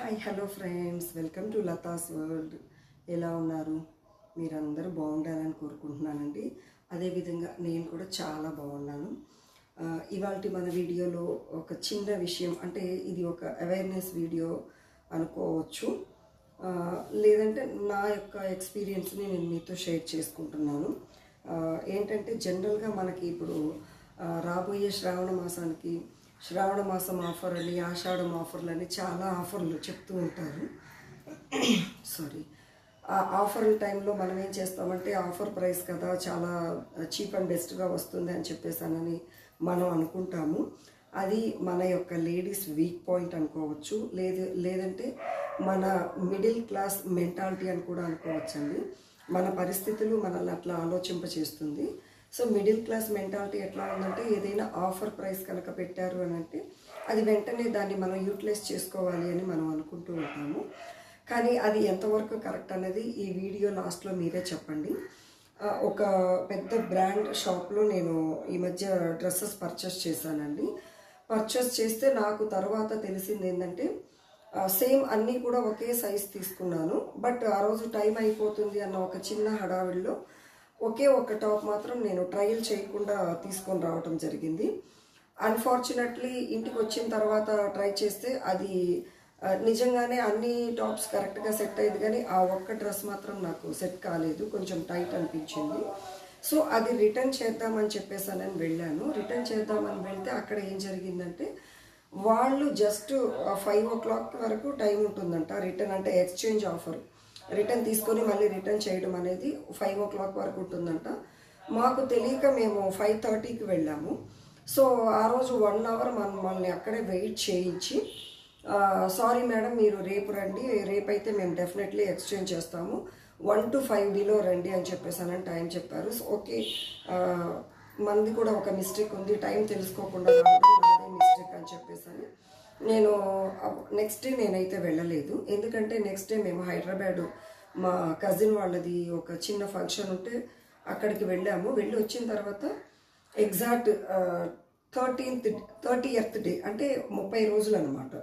Hi hello friends. Welcome to Latha's world. ఎలా ఉన్నారు? మీరందరూ బాగుండాలని కోరుకుంటున్నానండి. అదేవిధంగా నేను కూడా చాలా బాగున్నాను. ఇవాళ మన వీడియోలో ఒక చిన్న విషయం అంటే ఇది ఒక అవేర్నెస్ వీడియో అనుకోవచ్చు. లేదంటే నా యొక్క ఎక్స్పీరియన్స్ని నేను మీతో షేర్ చేసుకుంటున్నాను. ఏంటంటే జనరల్గా మనకి ఇప్పుడు రాబోయే శ్రావణ మాసానికి శ్రావణ మాసం ఆఫర్ అని ఆషాఢం ఆఫర్లు అని చాలా ఆఫర్లు చెప్తూ ఉంటారు. సారీ ఆ ఆఫర్ టైంలో మనం ఏం చేస్తామంటే ఆఫర్ ప్రైస్ కదా చాలా చీప్ అండ్ బెస్ట్గా వస్తుంది అని చెప్పేసానని మనం అనుకుంటాము. అది మన యొక్క లేడీస్ వీక్ పాయింట్ అనుకోవచ్చు. లేదు లేదంటే మన మిడిల్ క్లాస్ మెంటాలిటీ అని కూడా అనుకోవచ్చండి. మన పరిస్థితులు మనల్ని అట్లా ఆలోచింపచేస్తుంది. సో మిడిల్ క్లాస్ మెంటాలిటీ ఎట్లా ఉందంటే ఏదైనా ఆఫర్ ప్రైస్ కనుక పెట్టారు అని అంటే అది వెంటనే దాన్ని మనం యూటిలైజ్ చేసుకోవాలి అని మనం అనుకుంటూ ఉంటాము. కానీ అది ఎంతవరకు కరెక్ట్ అనేది ఈ వీడియో లాస్ట్లో మీరే చెప్పండి. ఒక పెద్ద బ్రాండ్ షాప్లో నేను ఈ మధ్య డ్రెస్సెస్ పర్చేస్ చేశానండి. పర్చేస్ చేస్తే నాకు తర్వాత తెలిసింది ఏంటంటే సేమ్ అన్నీ కూడా ఒకే సైజ్ తీసుకున్నాను. బట్ ఆ రోజు టైం అయిపోతుంది అన్న ఒక చిన్న హడావిడిలో ఒకే ఒక టాప్ మాత్రం నేను ట్రయల్ చేయకుండా తీసుకొని రావటం జరిగింది. అన్ఫార్చునేట్లీ ఇంటికి వచ్చిన తర్వాత ట్రై చేస్తే అది నిజంగానే అన్ని టాప్స్ కరెక్ట్గా సెట్ అయ్యింది కానీ ఆ ఒక్క డ్రెస్ మాత్రం నాకు సెట్ కాలేదు. కొంచెం టైట్ అనిపించింది. సో అది రిటర్న్ చేద్దామని చెప్పేసానని వెళ్ళాను. రిటర్న్ చేద్దామని వెళ్తే అక్కడ ఏం జరిగిందంటే వాళ్ళు జస్ట్ ఫైవ్ ఓ క్లాక్ వరకు టైం ఉంటుందంట. రిటర్న్ అంటే ఎక్స్చేంజ్ ఆఫర్. రిటర్న్ తీసుకొని మళ్ళీ రిటర్న్ చేయడం అనేది ఫైవ్ ఓ క్లాక్ వరకు ఉంటుందంట. మాకు తెలియక మేము ఫైవ్ థర్టీకి వెళ్ళాము. సో ఆ రోజు వన్ అవర్ మమ్మల్ని అక్కడే వెయిట్ చేయించి సారీ మేడం మీరు రేపు రండి రేపైతే అయితే మేము డెఫినెట్లీ ఎక్స్చేంజ్ చేస్తాము. వన్ టు ఫైవ్ బిలో రండి అని చెప్పేసానని టైం చెప్పారు. సో ఓకే మంది కూడా ఒక మిస్టేక్ ఉంది టైం తెలుసుకోకుండా నాదే మిస్టేక్ అని చెప్పేసాను నేను నెక్స్ట్ డే నేనైతే వెళ్ళలేదు. ఎందుకంటే నెక్స్ట్ డే మేము హైదరాబాద్ మా కజిన్ వాళ్ళది ఒక చిన్న ఫంక్షన్ ఉంటే అక్కడికి వెళ్ళాము. వెళ్ళి వచ్చిన తర్వాత exact thirteenth thirtieth day అంటే ముప్పై రోజులు అనమాట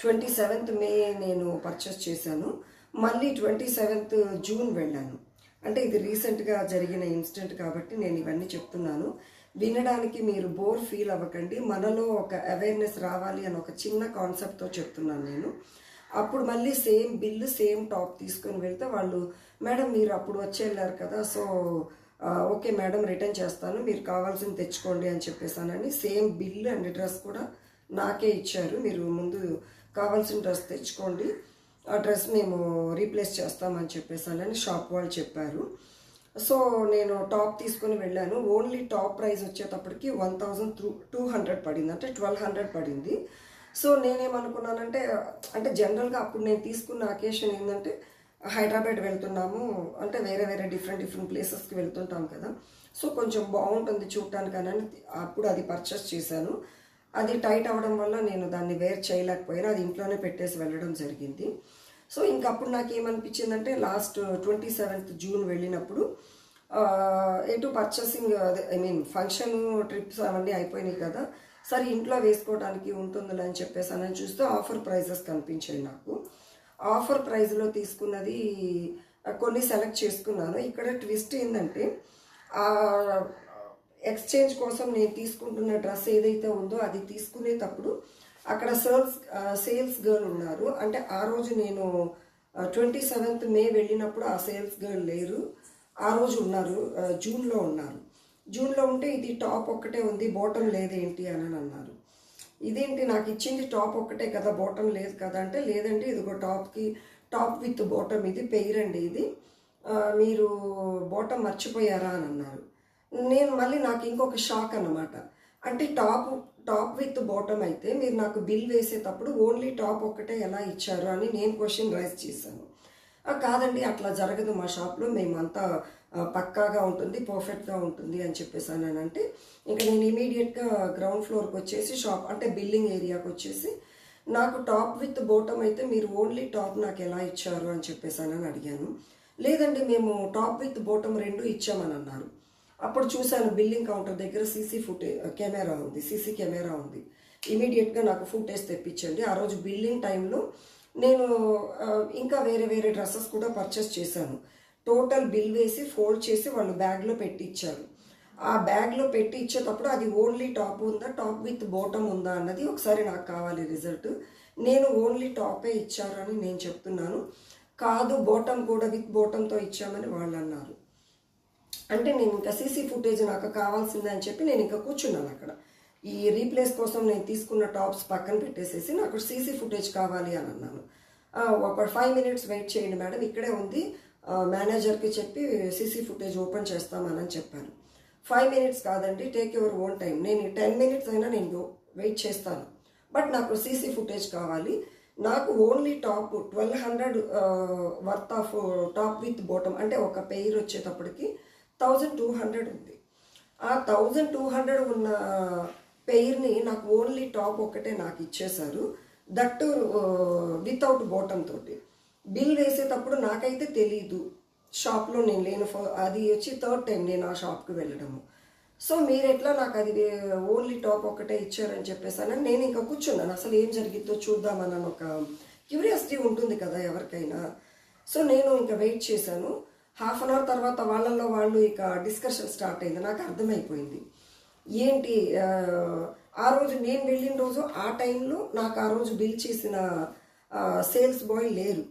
ట్వంటీ సెవెంత్ మే నేను పర్చేస్ చేశాను. మళ్ళీ ట్వంటీ సెవెంత్ జూన్ వెళ్ళాను. అంటే ఇది రీసెంట్గా జరిగిన ఇన్సిడెంట్ కాబట్టి నేను ఇవన్నీ చెప్తున్నాను. వినడానికి మీరు బోర్ ఫీల్ అవ్వకండి. మనలో ఒక అవేర్నెస్ రావాలి అని ఒక చిన్న కాన్సెప్ట్తో చెప్తున్నాను నేను. అప్పుడు మళ్ళీ సేమ్ బిల్లు సేమ్ టాప్ తీసుకొని వెళ్తే వాళ్ళు మేడం మీరు అప్పుడు వచ్చి వెళ్ళారు కదా సో ఓకే మేడం రిటర్న్ చేస్తాను మీరు కావాల్సింది తెచ్చుకోండి అని చెప్పేసానని సేమ్ బిల్ అండ్ డ్రెస్ కూడా నాకే ఇచ్చారు. మీరు ముందు కావాల్సిన డ్రెస్ తెచ్చుకోండి ఆ డ్రెస్ మేము రీప్లేస్ చేస్తామని చెప్పేసానని షాప్ వాళ్ళు చెప్పారు. సో నేను టాప్ తీసుకొని వెళ్ళాను. ఓన్లీ టాప్ ప్రైస్ వచ్చేటప్పటికి one thousand through two hundred పడింది. అంటే ట్వెల్వ్ హండ్రెడ్ పడింది. సో నేనేమనుకున్నానంటే అంటే జనరల్గా అప్పుడు నేను తీసుకున్న అకేషన్ ఏంటంటే హైదరాబాద్ వెళ్తున్నాము అంటే వేరే వేరే డిఫరెంట్ డిఫరెంట్ ప్లేసెస్కి వెళ్తుంటాం కదా. సో కొంచెం బాగుంటుంది చూడటానికి అని అప్పుడు అది పర్చేస్ చేశాను. అది టైట్ అవ్వడం వల్ల నేను దాన్ని వేర్ చేయలేకపోయినా అది ఇంట్లోనే పెట్టేసి వెళ్ళడం జరిగింది. సో ఇంకప్పుడు నాకు ఏమనిపించిందంటే లాస్ట్ ట్వంటీ సెవెంత్ జూన్ వెళ్ళినప్పుడు ఎటు పర్చేసింగ్ అదే ఐ మీన్ ఫంక్షన్ ట్రిప్స్ అవన్నీ అయిపోయినాయి కదా. సరే ఇంట్లో వేసుకోవడానికి ఉంటుందిలే అని చెప్పేసి అని చూస్తే ఆఫర్ ప్రైజెస్ కనిపించాయి నాకు. ఆఫర్ ప్రైస్లో తీసుకున్నది కొన్ని సెలెక్ట్ చేసుకున్నాను. ఇక్కడ ట్విస్ట్ ఏంటంటే ఎక్స్చేంజ్ కోసం నేను తీసుకుంటున్న డ్రెస్ ఏదైతే ఉందో అది తీసుకునేటప్పుడు అక్కడ సేల్స్ సేల్స్ గర్ల్ ఉన్నారు. అంటే ఆ రోజు నేను ట్వంటీ సెవెంత్ మే వెళ్ళినప్పుడు ఆ సేల్స్ గర్ల్ లేరు. ఆ రోజు ఉన్నారు జూన్లో ఉన్నారు. జూన్లో ఉంటే ఇది టాప్ ఒక్కటే ఉంది బాటమ్ లేదేంటి అని అన్నారు. ఇదేంటి నాకు ఇచ్చింది టాప్ ఒక్కటే కదా బాటమ్ లేదు కదా అంటే లేదండి ఇదిగో టాప్కి టాప్ విత్ బాటమ్ ఇది పెయిరండి ఇది. మీరు బాటమ్ మర్చిపోయారా అని అన్నారు. నేను మళ్ళీ నాకు ఇంకొక షాక్ అన్నమాట. అంటే టాప్ టాప్ విత్ బాటమ్ అయితే మీరు నాకు బిల్ వేసేటప్పుడు ఓన్లీ టాప్ ఒక్కటే ఎలా ఇచ్చారు అని నేను క్వశ్చన్ రైజ్ చేశాను. కాదండి అట్లా జరగదు మా షాప్లో. మేమంతా పక్కాగా ఉంటుంది పర్ఫెక్ట్గా ఉంటుంది అని చెప్పేసాను అని అంటే ఇంకా నేను ఇమీడియట్గా గ్రౌండ్ ఫ్లోర్కి వచ్చేసి షాప్ అంటే బిల్డింగ్ ఏరియాకి వచ్చేసి నాకు టాప్ విత్ బోటమ్ అయితే మీరు ఓన్లీ టాప్ నాకు ఎలా ఇచ్చారు అని చెప్పేసానని అడిగాను. లేదండి మేము టాప్ విత్ బోటమ్ రెండు ఇచ్చామని అన్నారు. అప్పుడు చూశాను బిల్లింగ్ కౌంటర్ దగ్గర సీసీ ఫుటేజ్ కెమెరా ఉంది సీసీ కెమెరా ఉంది. ఇమీడియట్గా నాకు ఫుటేజ్ తెప్పించండి. ఆ రోజు బిల్లింగ్ టైంలో నేను ఇంకా వేరే వేరే డ్రెస్సెస్ కూడా పర్చేస్ చేశాను. టోటల్ బిల్ వేసి ఫోల్డ్ చేసి వాళ్ళు బ్యాగ్లో పెట్టి ఇచ్చారు ఆ బ్యాగ్లో పెట్టి ఇచ్చేటప్పుడు అది ఓన్లీ టాప్ ఉందా టాప్ విత్ బోటమ్ ఉందా అన్నది ఒకసారి నాకు కావాలి రిజల్ట్. నేను ఓన్లీ టాపే ఇచ్చారని నేను చెప్తున్నాను. కాదు బోటమ్ కూడా విత్ బోటంతో ఇచ్చామని వాళ్ళు అన్నారు. అంటే నేను ఇంకా సీసీ ఫుటేజ్ నాకు కావాల్సిందే అని చెప్పి నేను ఇంకా కూర్చున్నాను అక్కడ. ఈ రీప్లేస్ కోసం నేను తీసుకున్న టాప్స్ పక్కన పెట్టేసేసి నాకు సీసీ ఫుటేజ్ కావాలి అని అన్నాను. ఒక ఫైవ్ మినిట్స్ వెయిట్ చేయండి మేడం ఇక్కడే ఉంది. మేనేజర్కి చెప్పి సీసీ ఫుటేజ్ ఓపెన్ చేస్తామని చెప్పాను ఫైవ్ మినిట్స్ కాదండి టేక్ యువర్ ఓన్ టైం నేను టెన్ మినిట్స్ అయినా నేను వెయిట్ చేస్తాను. బట్ నాకు సీసీ ఫుటేజ్ కావాలి. నాకు only top twelve hundred worth of top with bottom అంటే ఒక పెయిర్ వచ్చేటప్పటికి థౌజండ్ టూ హండ్రెడ్ ఉంది. ఆ థౌజండ్ టూ హండ్రెడ్ ఉన్న పెయిర్ని నాకు ఓన్లీ టాప్ ఒకటే నాకు ఇచ్చేశారు. దట్ వితౌట్ బోటమ్ తోటి. బిల్ వేసేటప్పుడు నాకైతే తెలీదు. షాప్లో నేను లేను ఫ- అది వచ్చి థర్డ్ టైం నేను ఆ షాప్కి వెళ్ళడము. సో మీరు ఎట్లా నాకు అది ఓన్లీ టాప్ ఒకటే ఇచ్చారని చెప్పేసానని నేను ఇంకా కూర్చున్నాను. అసలు ఏం జరిగిద్దో చూద్దామని ఒక క్యూరియాసిటీ ఉంటుంది కదా ఎవరికైనా. సో నేను ఇంకా వెయిట్ చేశాను. హాఫ్ అన్ అవర్ తర్వాత వాళ్ళల్లో వాళ్ళు ఇక డిస్కషన్ స్టార్ట్ అయింది. నాకు అర్థమైపోయింది. ఏంటి ఆ, రోజు నేను వెళ్ళిన రోజు ఆ టైంలో నాకు ఆ రోజు బిల్ చేసిన సేల్స్ బాయ్ లేరు.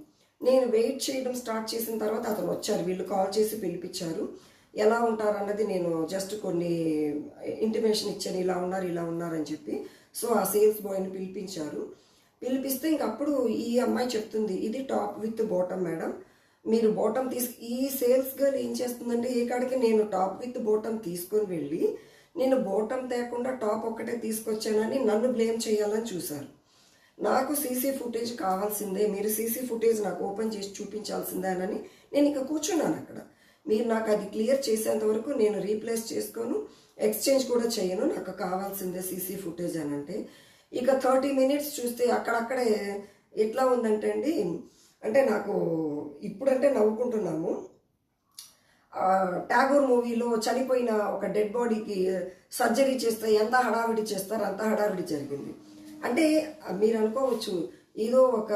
నేను వెయిట్ చేయడం స్టార్ట్ చేసిన తర్వాత అతను వచ్చారు. వీళ్ళు కాల్ చేసి పిలిపించారు. ఎలా ఉంటారు అన్నది నేను జస్ట్ కొన్ని ఇంటిమేషన్ ఇచ్చాను. ఇలా ఉన్నారు ఇలా ఉన్నారు అని చెప్పి. సో ఆ సేల్స్ బాయ్ని పిలిపించారు. పిలిపిస్తే ఇంకప్పుడు ఈ అమ్మాయి చెప్తుంది ఇది టాప్ విత్ బాటమ్ మేడం. మీరు బాటమ్ తీసు ఈ సేల్స్ గర్ల్ ఏం చేస్తుందంటే ఏ కాడికి నేను టాప్ విత్ బాటమ్ తీసుకొని వెళ్ళి నేను బోటం తేకుండా టాప్ ఒక్కటే తీసుకొచ్చానని నన్ను బ్లేమ్ చేయాలని చూశారు. నాకు సీసీ ఫుటేజ్ కావాల్సిందే మీరు సీసీ ఫుటేజ్ నాకు ఓపెన్ చేసి చూపించాల్సిందేనని నేను ఇక కూర్చున్నాను అక్కడ. మీరు నాకు అది క్లియర్ చేసేంత వరకు నేను రీప్లేస్ చేసుకోను ఎక్స్చేంజ్ కూడా చేయను నాకు కావాల్సిందే సీసీ ఫుటేజ్ అని అంటే ఇక థర్టీ మినిట్స్ చూస్తే అక్కడక్కడే ఎట్లా ఉందంటే అండి అంటే నాకు ఇప్పుడంటే నవ్వుకుంటున్నాము. ట్యాగూర్ మూవీలో చనిపోయిన ఒక డెడ్ బాడీకి సర్జరీ చేస్తే ఎంత హడావిడి చేస్తారో అంత హడావిడి జరిగింది. అంటే మీరు అనుకోవచ్చు ఏదో ఒక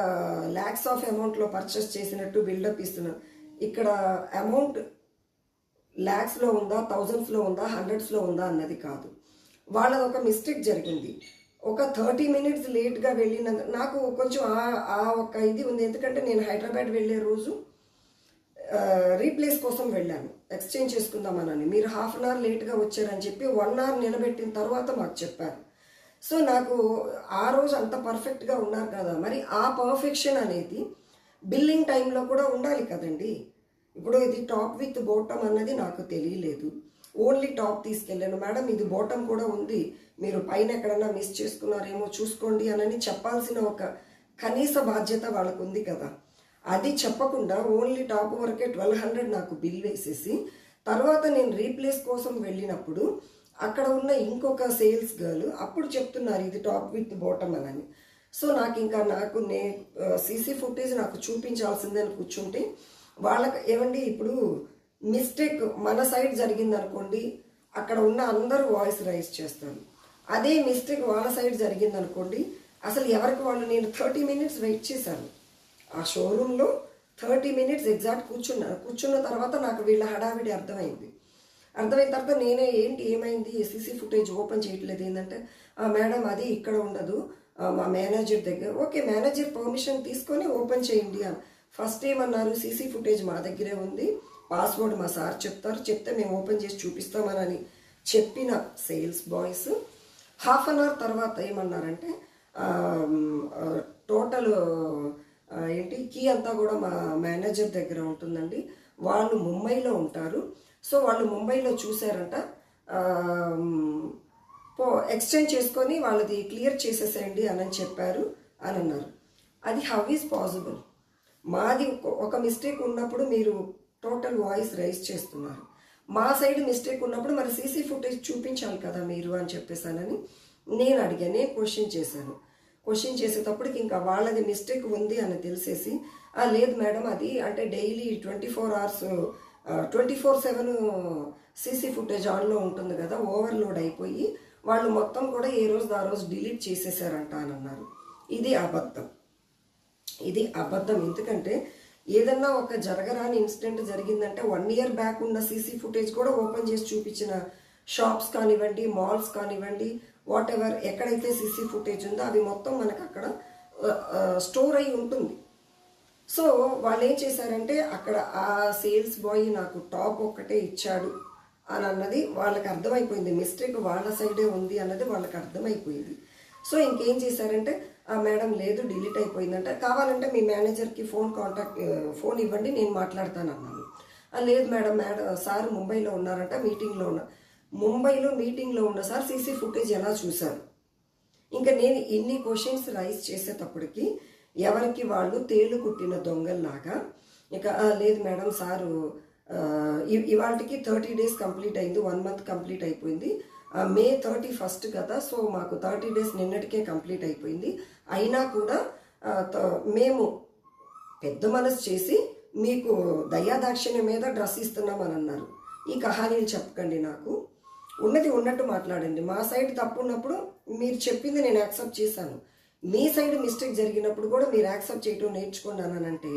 ల్యాక్స్ ఆఫ్ అమౌంట్లో పర్చేస్ చేసినట్టు బిల్డప్ ఇస్తున్నాను ఇక్కడ అమౌంట్ ల్యాక్స్లో ఉందా థౌజండ్స్లో ఉందా హండ్రెడ్స్లో ఉందా అన్నది కాదు. వాళ్ళది ఒక మిస్టేక్ జరిగింది. ఒక థర్టీ మినిట్స్ లేట్గా వెళ్ళిన నాకు కొంచెం ఆ- ఆ ఒక ఇది ఉంది. ఎందుకంటే నేను హైదరాబాద్ వెళ్ళే రోజు రీప్లేస్ కోసం వెళ్ళాను. ఎక్స్చేంజ్ చేసుకుందామనని. మీరు హాఫ్ అన్ అవర్ లేట్గా వచ్చారని చెప్పి వన్ అవర్ నిలబెట్టిన తర్వాత మాకు చెప్పారు. సో నాకు ఆ రోజు అంత పర్ఫెక్ట్గా ఉన్నారు కదా. మరి ఆ పర్ఫెక్షన్ అనేది బిల్లింగ్ టైంలో కూడా ఉండాలి కదండి. ఇప్పుడు ఇది టాప్ విత్ బోటం అన్నది నాకు తెలియలేదు. ఓన్లీ టాప్ తీసుకెళ్ళాను. మేడం ఇది బోటం కూడా ఉంది. మీరు పైన ఎక్కడన్నా మిస్ చేసుకున్నారేమో చూసుకోండి అనని చెప్పాల్సిన ఒక కనీస బాధ్యత వాళ్ళకు ఉంది కదా. అది చెప్పకుండా ఓన్లీ టాప్ వరకే ట్వెల్వ్ హండ్రెడ్ నాకు బిల్ వేసేసి తర్వాత నేను రీప్లేస్ కోసం వెళ్ళినప్పుడు అక్కడ ఉన్న ఇంకొక సేల్స్ గర్ల్ అప్పుడు చెప్తున్నారు ఇది టాప్ విత్ బాటమ్ అని. సో నాకు ఇంకా నాకు నే సీసీ ఫుటేజ్ నాకు చూపించాల్సిందే అని కూర్చుంటే వాళ్ళకి ఏమండి ఇప్పుడు మిస్టేక్ మన సైడ్ జరిగింది అనుకోండి అక్కడ ఉన్న అందరూ వాయిస్ రైజ్ చేస్తారు. అదే మిస్టేక్ వాళ్ళ సైడ్ జరిగింది అనుకోండి అసలు ఎవరికి వాళ్ళు నేను థర్టీ మినిట్స్ వెయిట్ చేశాను. ఆ షోరూంలో థర్టీ మినిట్స్ ఎగ్జాక్ట్ కూర్చున్నాను కూర్చున్న తర్వాత నాకు వీళ్ళ హడావిడి అర్థమైంది. అర్థమైన తర్వాత నేనే ఏంటి ఏమైంది సీసీ ఫుటేజ్ ఓపెన్ చేయట్లేదు ఏంటంటే "ఆ, మేడం అది ఇక్కడ ఉండదు మా మేనేజర్ దగ్గర ఓకే మేనేజర్ పర్మిషన్ తీసుకొని ఓపెన్ చేయండి అని. ఫస్ట్ ఏమన్నారు సీసీ ఫుటేజ్ మా దగ్గరే ఉంది పాస్వర్డ్ మా సార్ చెప్తారు చెప్తే మేము ఓపెన్ చేసి చూపిస్తామనని చెప్పిన sales boys half an hour తర్వాత ఏమన్నారంటే టోటల్ ఏంటి? కీ అంతా కూడా మా మేనేజర్ దగ్గర ఉంటుందండి. వాళ్ళు ముంబైలో ఉంటారు. సో వాళ్ళు ముంబైలో చూసారంట పో ఎక్స్చేంజ్ చేసుకొని వాళ్ళది క్లియర్ చేసేసేయండి అని చెప్పారు అని అన్నారు అది హౌ ఈజ్ పాసిబుల్? మాది ఒక- ఒక మిస్టేక్ ఉన్నప్పుడు మీరు టోటల్ వాయిస్ రైజ్ చేస్తున్నారు. మా సైడ్ మిస్టేక్ ఉన్నప్పుడు మరి సీసీ ఫుటేజ్ చూపించాలి కదా మీరు అని చెప్పేసానని నేను అడిగాను నేను క్వశ్చన్ చేశాను. క్వశ్చన్ చేసేటప్పటికి ఇంకా వాళ్ళది మిస్టేక్ ఉంది అని తెలిసేసి "ఆ, లేదు మేడం అది అంటే daily twenty four hours twenty four seven CC footage ఆన్లో ఉంటుంది కదా ఓవర్లోడ్ అయిపోయి వాళ్ళు మొత్తం కూడా ఏ రోజు ఆ రోజు డిలీట్ చేసేసారంట అని అన్నారు. ఇది అబద్ధం. ఇది అబద్ధం. ఎందుకంటే ఏదన్నా ఒక జరగరాని ఇన్సిడెంట్ జరిగిందంటే వన్ ఇయర్ బ్యాక్ ఉన్న సీసీ ఫుటేజ్ కూడా ఓపెన్ చేసి చూపించిన షాప్స్ కానివ్వండి మాల్స్ కానివ్వండి వాట్ ఎవర్ ఎక్కడైతే సీసీ ఫుటేజ్ ఉందో అది మొత్తం మనకు అక్కడ స్టోర్ అయి ఉంటుంది. సో వాళ్ళు ఏం చేశారంటే అక్కడ ఆ సేల్స్ బాయ్ నాకు టాప్ ఒక్కటే ఇచ్చాడు అని అన్నది వాళ్ళకి అర్థమైపోయింది. మిస్టేక్ వాళ్ళ సైడే ఉంది అన్నది వాళ్ళకి అర్థమైపోయింది. సో ఇంకేం చేశారంటే ఆ మేడం లేదు డిలీట్ అయిపోయిందంటే. కావాలంటే మీ మేనేజర్కి ఫోన్ కాంటాక్ట్ ఫోన్ ఇవ్వండి నేను మాట్లాడతాను అన్నాను లేదు మేడం మేడం సార్ ముంబైలో ఉన్నారంట మీటింగ్లో ఉన్నారు ముంబైలో మీటింగ్లో ఉన్న సార్ సీసీ ఫుటేజ్ ఎలా చూశారు? ఇంకా నేను ఇన్ని క్వశ్చన్స్ రైజ్ చేసేటప్పటికి ఎవరికి వాళ్ళు తేలు కుట్టిన దొంగల్లాగా ఇక లేదు మేడం సారు ఇవాళకి థర్టీ డేస్ కంప్లీట్ అయింది వన్ మంత్ కంప్లీట్ అయిపోయింది. మే థర్టీ ఫస్ట్ కదా సో మాకు థర్టీ డేస్ నిన్నటికే కంప్లీట్ అయిపోయింది. అయినా కూడా త- మేము పెద్ద మనసు చేసి మీకు దయాదాక్షిణ్యం మీద డ్రెస్ ఇస్తున్నామని అన్నారు. ఈ కహానీలు చెప్పకండి నాకు. ఉన్నది ఉన్నట్టు మాట్లాడండి మా సైడ్ తప్పు ఉన్నప్పుడు మీరు చెప్పింది నేను యాక్సెప్ట్ చేశాను. మీ సైడ్ మిస్టేక్ జరిగినప్పుడు కూడా మీరు యాక్సెప్ట్ చేయటం నేర్చుకున్నానంటే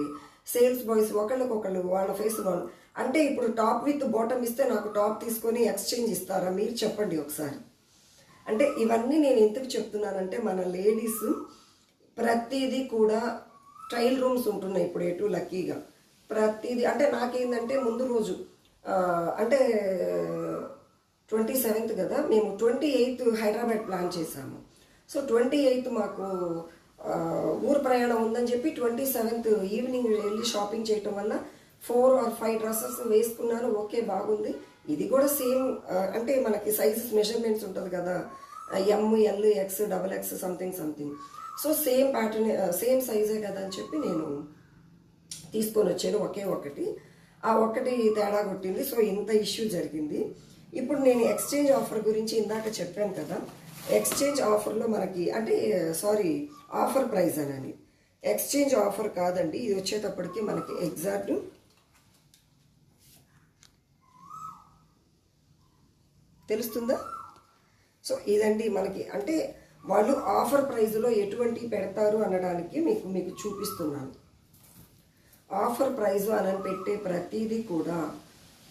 సేల్స్ బాయ్స్ ఒకళ్ళకొకళ్ళు వాళ్ళ ఫేస్ వాళ్ళు. అంటే ఇప్పుడు టాప్ విత్ బాటమ్ ఇస్తే నాకు టాప్ తీసుకొని ఎక్స్చేంజ్ ఇస్తారా? మీరు చెప్పండి ఒకసారి. అంటే ఇవన్నీ నేను ఎందుకు చెప్తున్నానంటే మన లేడీస్ ప్రతిదీ కూడా ట్రయల్ రూమ్స్ ఉంటున్నాయి ఇప్పుడు ఎటు లక్కీగా. ప్రతిదీ అంటే నాకేంటంటే ముందు రోజు అంటే ట్వంటీ సెవెంత్ కదా మేము ట్వంటీ ఎయిత్ హైదరాబాద్ ప్లాన్ చేశాము. సో ట్వంటీ ఎయిత్ మాకు ఊరు ప్రయాణం ఉందని చెప్పి ట్వంటీ సెవెంత్ ఈవినింగ్ వెళ్ళి షాపింగ్ చేయటం వల్ల ఫోర్ ఆర్ ఫైవ్ డ్రెస్సెస్ వేసుకున్నాను ఓకే బాగుంది. ఇది కూడా సేమ్ అంటే మనకి సైజెస్ మెజర్మెంట్స్ ఉంటుంది కదా M L X double X something something so same pattern same సైజే కదా అని చెప్పి నేను తీసుకొని వచ్చాను ఒకే ఒకటి. ఆ ఒక్కటి తేడా కొట్టింది సో ఇంత ఇష్యూ జరిగింది. ఇప్పుడు నేను ఎక్స్చేంజ్ ఆఫర్ గురించి ఇందాక చెప్పాను కదా. ఎక్స్చేంజ్ ఆఫర్లో మనకి అంటే సారీ ఆఫర్ ప్రైస్ అని ఎక్స్చేంజ్ ఆఫర్ కాదండి ఇది వచ్చేటప్పటికి మనకి ఎగ్జాక్ట్ తెలుస్తుందా? సో ఇదండి మనకి అంటే వాళ్ళు ఆఫర్ ప్రైజ్లో ఎటువంటి పెడతారు అనడానికి మీకు మీకు చూపిస్తున్నాను. ఆఫర్ ప్రైజ్ అని పెట్టే ప్రతిదీ కూడా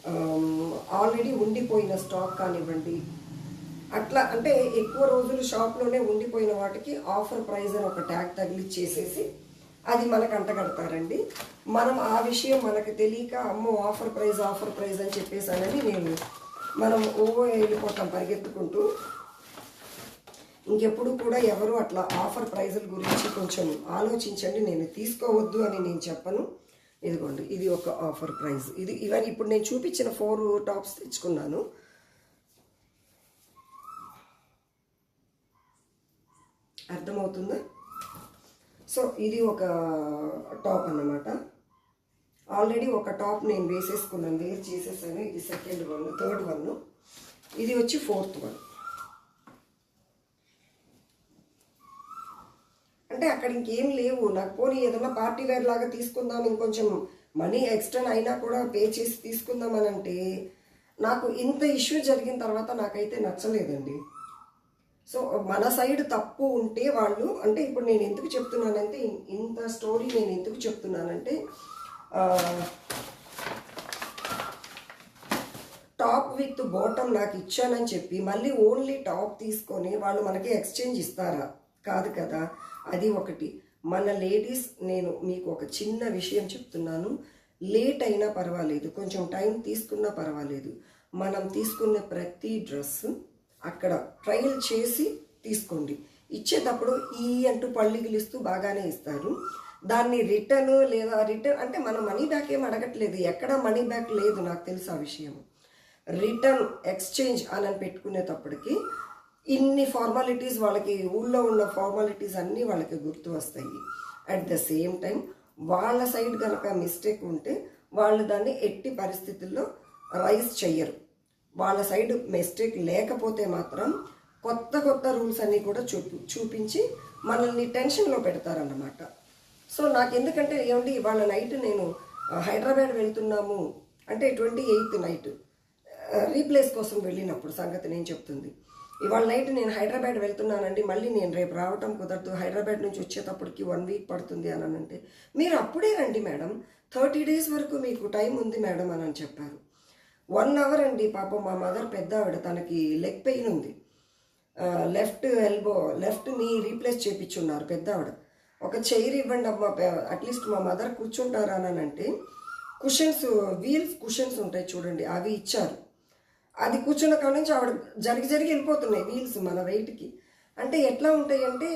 Um, ఆల్రెడీ ఉండిపోయిన స్టాక్ కానివ్వండి. అట్లా అంటే ఎక్కువ రోజులు షాప్లోనే ఉండిపోయిన వాటికి ఆఫర్ ప్రైస్ అని ఒక ట్యాగ్ తగిలిచ్చేసేసి అది మనకు అంటగడతారండి. మనం ఆ విషయం మనకు తెలియక అమ్మో ఆఫర్ ప్రైజ్ ఆఫర్ ప్రైజ్ అని చెప్పేసానని నేను మనం ఓవో వెళ్ళిపోతాం పరిగెత్తుకుంటూ. ఇంకెప్పుడు కూడా ఎవరు అట్లా ఆఫర్ ప్రైజుల గురించి కొంచెం ఆలోచించండి. నేను తీసుకోవద్దు అని నేను చెప్పను. ఇదిగోండి ఇది ఒక ఆఫర్ ప్రైస్ ఇది ఇవన్నీ ఇప్పుడు నేను చూపించిన ఫోర్ టాప్స్ తెచ్చుకున్నాను. అర్థమవుతుందా? సో ఇది ఒక టాప్ అన్నమాట. ఆల్రెడీ ఒక టాప్ నేను వేసేసుకున్నాను వేరు చేసేసాను. ఇది సెకండ్ వన్ థర్డ్ వన్ ఇది వచ్చి ఫోర్త్ వన్ అంటే అక్కడ ఇంకేం లేవు. నాకు పోనీ ఏదైనా పార్టీ వేర్ లాగా తీసుకుందాం ఇంకొంచెం మనీ ఎక్స్టర్న్ అయినా కూడా పే చేసి తీసుకుందాం అని అంటే నాకు ఇంత ఇష్యూ జరిగిన తర్వాత నాకైతే నచ్చలేదండి. సో మన సైడ్ తప్పు ఉంటే వాళ్ళు అంటే ఇప్పుడు నేను ఎందుకు చెప్తున్నానంటే ఇంత స్టోరీ నేను ఎందుకు చెప్తున్నానంటే టాప్ విత్ బాటమ్ నాకు ఇచ్చానని చెప్పి మళ్ళీ ఓన్లీ టాప్ తీసుకొని వాళ్ళు మనకి ఎక్స్చేంజ్ ఇస్తారా? కాదు కదా? అది ఒకటి. మన లేడీస్ నేను మీకు ఒక చిన్న విషయం చెప్తున్నాను. లేట్ అయినా పర్వాలేదు. కొంచెం టైం తీసుకున్నా పర్వాలేదు. మనం తీసుకునే ప్రతి డ్రెస్ అక్కడ ట్రయల్ చేసి తీసుకోండి. ఇచ్చేటప్పుడు ఈ అంటూ పళ్ళిగిలిస్తూ బాగానే ఇస్తారు. దాన్ని రిటర్న్ లేదా రిటర్న్ అంటే మనం మనీ బ్యాక్ ఏం అడగట్లేదు. ఎక్కడ మనీ బ్యాక్ లేదు నాకు తెలుసు ఆ విషయం. రిటర్న్ ఎక్స్చేంజ్ అని పెట్టుకునేటప్పటికి ఇన్ని ఫార్మాలిటీస్ వాళ్ళకి ఊళ్ళో ఉన్న ఫార్మాలిటీస్ అన్నీ వాళ్ళకి గుర్తు వస్తాయి. అట్ ద సేమ్ టైం వాళ్ళ సైడ్ కనుక మిస్టేక్ ఉంటే వాళ్ళు దాన్ని ఎట్టి పరిస్థితుల్లో రైజ్ చెయ్యరు. వాళ్ళ సైడ్ మిస్టేక్ లేకపోతే మాత్రం కొత్త కొత్త రూల్స్ అన్నీ కూడా చూపి చూపించి మనల్ని టెన్షన్లో పెడతారన్నమాట. సో నాకు ఎందుకంటే ఏమండి వాళ్ళ నైట్ నేను హైదరాబాద్ వెళ్తున్నాము. అంటే ట్వంటీ ఎయిత్ నైట్ రీప్లేస్ కోసం వెళ్ళినప్పుడు సంగతి నేను చెప్తుంది. ఇవాళ నైట్ నేను హైదరాబాద్ వెళ్తున్నానండి మళ్ళీ నేను రేపు రావటం కుదరదు. హైదరాబాద్ నుంచి వచ్చేటప్పటికి వన్ వీక్ పడుతుంది అని అంటే మీరు అప్పుడే రండి మేడం. థర్టీ డేస్ వరకు మీకు టైం ఉంది మేడం అని చెప్పారు. వన్ అవర్ అండి పాపం మా మదర్ పెద్ద ఆవిడ తనకి లెగ్ పెయిన్ ఉంది. Left elbow left knee replace చేయించున్నారు పెద్ద ఆవిడ. ఒక చైర్ ఇవ్వండి అమ్మా అట్లీస్ట్ మా మదర్ కూర్చుంటారా అని అంటే కుషన్స్ వీల్స్ కుషన్స్ ఉంటాయి చూడండి అవి ఇచ్చారు. అది కూర్చున్న కాడ నుంచి ఆవిడ జరిగి జరిగి వెళ్ళిపోతున్నాయి వీల్స్ మన వెయిట్కి. అంటే ఎట్లా ఉంటాయి అంటే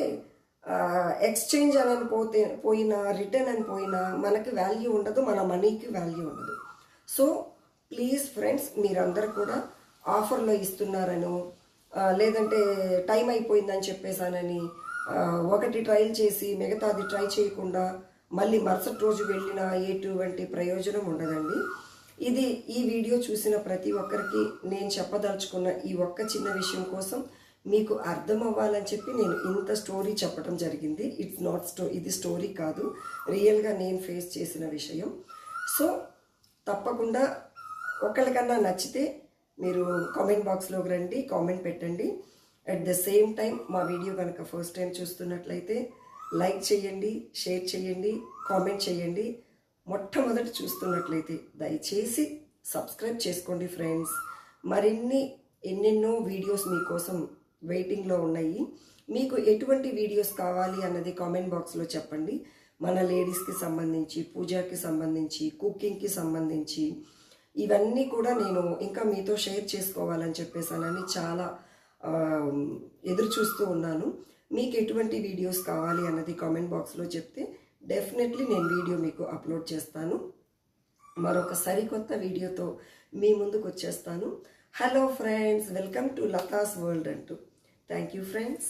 ఎక్స్చేంజ్ అని పోతే పోయినా రిటర్న్ అని పోయినా మనకి వాల్యూ ఉండదు మన మనీకి వాల్యూ ఉండదు. సో ప్లీజ్ ఫ్రెండ్స్ మీరందరూ కూడా ఆఫర్లో ఇస్తున్నారను లేదంటే టైం అయిపోయిందని చెప్పేసానని ఒకటి ట్రయల్ చేసి మిగతాది ట్రై చేయకుండా మళ్ళీ మరుసటి రోజు వెళ్ళిన ఎటువంటి ప్రయోజనం ఉండదండి. ఇది ఈ వీడియో చూసిన ప్రతి ఒక్కరికి నేను చెప్పదలుచుకున్న ఈ ఒక్క చిన్న విషయం కోసం మీకు అర్థం అవ్వాలని చెప్పి నేను ఇంత స్టోరీ చెప్పడం జరిగింది. ఇట్స్ నాట్ స్టో ఇది స్టోరీ కాదు. రియల్గా నేను ఫేస్ చేసిన విషయం. సో తప్పకుండా ఒకరికన్నా నచ్చితే మీరు కామెంట్ బాక్స్లోకి రండి కామెంట్ పెట్టండి. అట్ ద సేమ్ టైం మా వీడియో కనుక ఫస్ట్ టైం చూస్తున్నట్లయితే లైక్ చేయండి షేర్ చేయండి కామెంట్ చేయండి. మొట్టమొదటి చూస్తున్నట్లయితే దయచేసి సబ్స్క్రైబ్ చేసుకోండి ఫ్రెండ్స్. మరిన్ని ఎన్నెన్నో వీడియోస్ మీకోసం వెయిటింగ్లో ఉన్నాయి. మీకు ఎటువంటి వీడియోస్ కావాలి అన్నది కామెంట్ బాక్స్లో చెప్పండి. మన లేడీస్కి సంబంధించి పూజకి సంబంధించి కుకింగ్కి సంబంధించి ఇవన్నీ కూడా నేను ఇంకా మీతో షేర్ చేసుకోవాలని చెప్పేసానని చాలా ఎదురు చూస్తూ ఉన్నాను. మీకు ఎటువంటి వీడియోస్ కావాలి అన్నది కామెంట్ బాక్స్లో చెప్తే డెఫినెట్లీ నేను వీడియో మీకు అప్లోడ్ చేస్తాను. మరొక సరికొత్త వీడియోతో మీ ముందుకు వచ్చేస్తాను. Hello friends welcome to Latha's world అంటూ. Thank you friends